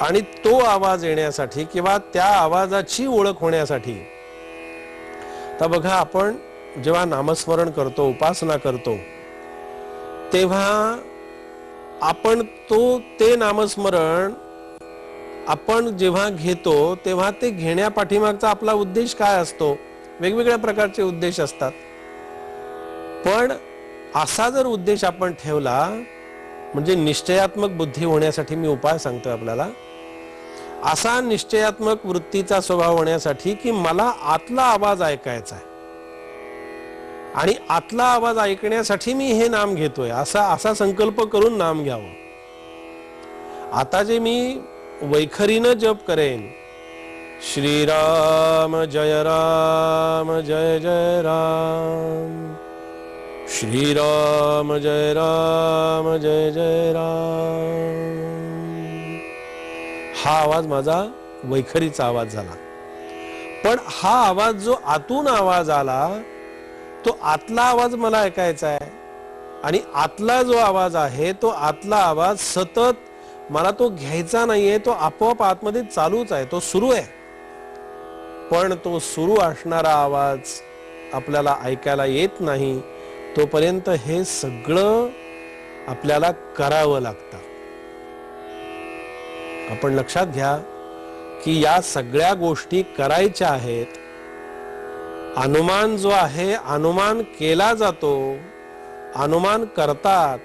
आणि तो आवाज येण्यासाठी किंवा त्या आवाजाची ओळख होण्यासाठी. तर बघा आपण जेव्हा नामस्मरण करतो उपासना करतो तेव्हा आपण तो ते नामस्मरण आपण जेव्हा घेतो तेव्हा ते घेण्या पाठीमागचा आपला उद्देश काय असतो? वेगवेगळ्या प्रकारचे उद्देश असतात. पण असा जर उद्देश आपण ठेवला म्हणजे निश्चयात्मक बुद्धी होण्यासाठी मी उपाय सांगतो आपल्याला. असा निश्चयात्मक वृत्तीचा स्वभाव होण्यासाठी की मला आतला आवाज ऐकायचा आहे. आणि आतला आवाज ऐकण्यासाठी मी हे नाम घेतोय. असा असा संकल्प करून नाम घ्यावं. आता जे मी वैखरीनं जप करेन श्रीराम जय राम जय जय राम. श्रीराम जय राम जय जय राम. हा आवाज माझा वैखरीचा आवाज झाला. पण हा आवाज जो आतून आवाज आला तो आतला आवाज मला ऐकायचा आहे. आणि आतला जो आवाज आहे तो आतला आवाज सतत मला तो घ्यायचा नाहीये तो आपोआप आतमध्ये चालूच आहे तो सुरू आहे. पण तो सुरू असणारा आवाज आपल्याला ऐकायला येत नाही तोपर्यंत हे सगळं आपल्याला करावं लागतं. आपण लक्षात घ्या की या सगळ्या गोष्टी करायच्या आहेत. अनुमान जो आहे अनुमान केला जातो. अनुमान करतात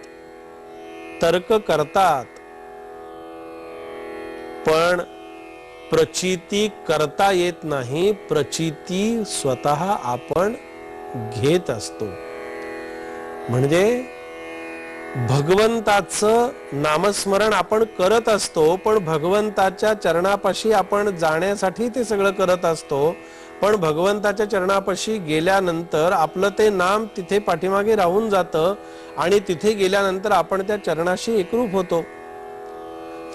तर्क करतात. पण प्रचिती करता येत नाही प्रचिती स्वतः आपण घेत असतो. म्हणजे भगवंताचं नामस्मरण आपण करत असतो पण भगवंताच्या चरणापाशी आपण जाण्यासाठी ते सगळं करत असतो. पण भगवंताच्या चरणापाशी गेल्यानंतर आपलं ते नाम तिथे पाठीमागे राहून जातं आणि तिथे गेल्यानंतर आपण त्या चरणाशी एकरूप होतो.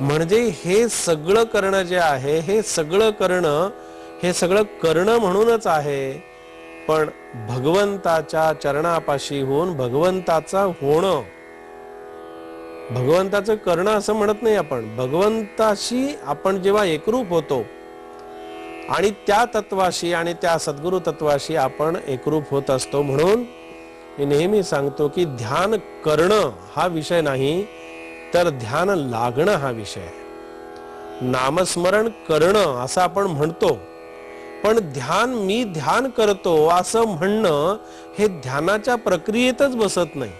म्हणजे हे सगळं करणं जे आहे हे सगळं करणं हे सगळं करणं म्हणूनच आहे. पण भगवंताच्या चरणापाशी होऊन भगवंताचा होणं भगवंताचं करणं असं म्हणत नाही आपण. भगवंताशी आपण जेव्हा एकरूप होतो आणि त्या तत्वाशी आणि त्या सद्गुरु तत्वाशी आपण एकरूप होत असतो म्हणून मी नेहमी सांगतो की ध्यान करणं हा विषय नाही तर ध्यान लागणं हा विषय आहे. नामस्मरण करणं असं आपण म्हणतो पण ध्यान मी ध्यान करतो असं म्हणणं हे ध्यानाच्या प्रक्रियेतच बसत नाही.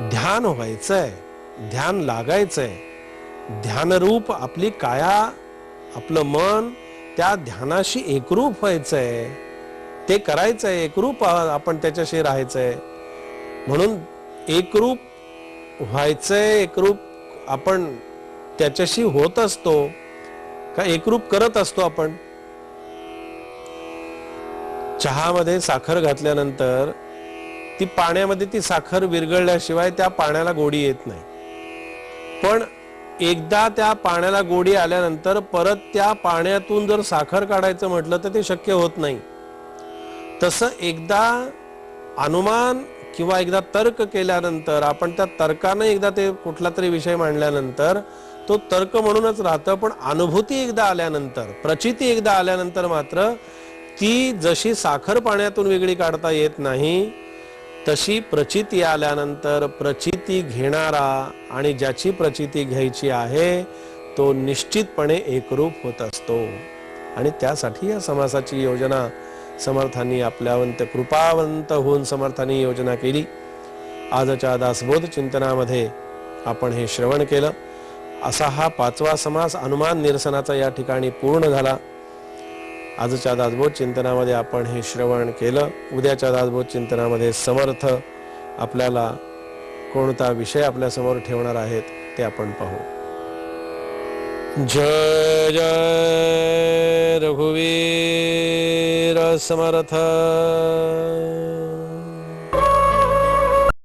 ध्यान व्हायचंय ध्यान लागायचंय. ध्यानरूप आपली काया आपलं मन त्या ध्यानाशी एकरूप व्हायचंय. ते करायचंय एकरूप आपण त्याच्याशी राहायचंय. म्हणून एकरूप व्हायचंय एकरूप आपण त्याच्याशी होत असतो का एकरूप करत असतो आपण? चहामध्ये साखर घातल्यानंतर ती पाण्यामध्ये ती साखर विरघळल्याशिवाय त्या पाण्याला गोडी येत नाही. पण एकदा त्या पाण्याला गोडी आल्यानंतर परत त्या पाण्यातून जर साखर काढायचं म्हटलं तर ते शक्य होत नाही. तसं एकदा अनुमान किंवा एकदा तर्क केल्यानंतर आपण त्या तर्कानं एकदा ते कुठला तरी विषय मांडल्यानंतर तो तर्क म्हणूनच राहतं पण अनुभूती एकदा आल्यानंतर प्रचिती एकदा आल्यानंतर मात्र ती जशी साखर पाण्यातून वेगळी काढता येत नाही तशी प्रचिती आल्यानंतर प्रचिती घेणारा आणि ज्याची प्रचिती घ्यायची आहे तो निश्चितपणे एकरूप होत असतो. आणि त्यासाठी या समासाची योजना समर्थांनी आपल्यावंत कृपावंत होऊन समर्थांनी योजना केली. आजच्या दासबोध चिंतनामध्ये आपण हे श्रवण केलं. असा हा पाचवा समास अनुमान निरसनाचा या ठिकाणी पूर्ण झाला. आजच्या दासबोध चिंतनामध्ये आपण हे श्रवण केलं. उद्याच्या दासबोध चिंतनामध्ये समर्थ आपल्याला कोणता विषय आपल्यासमोर ठेवणार आहेत ते आपण पाहू. जय जय रघुवीर समर्थ.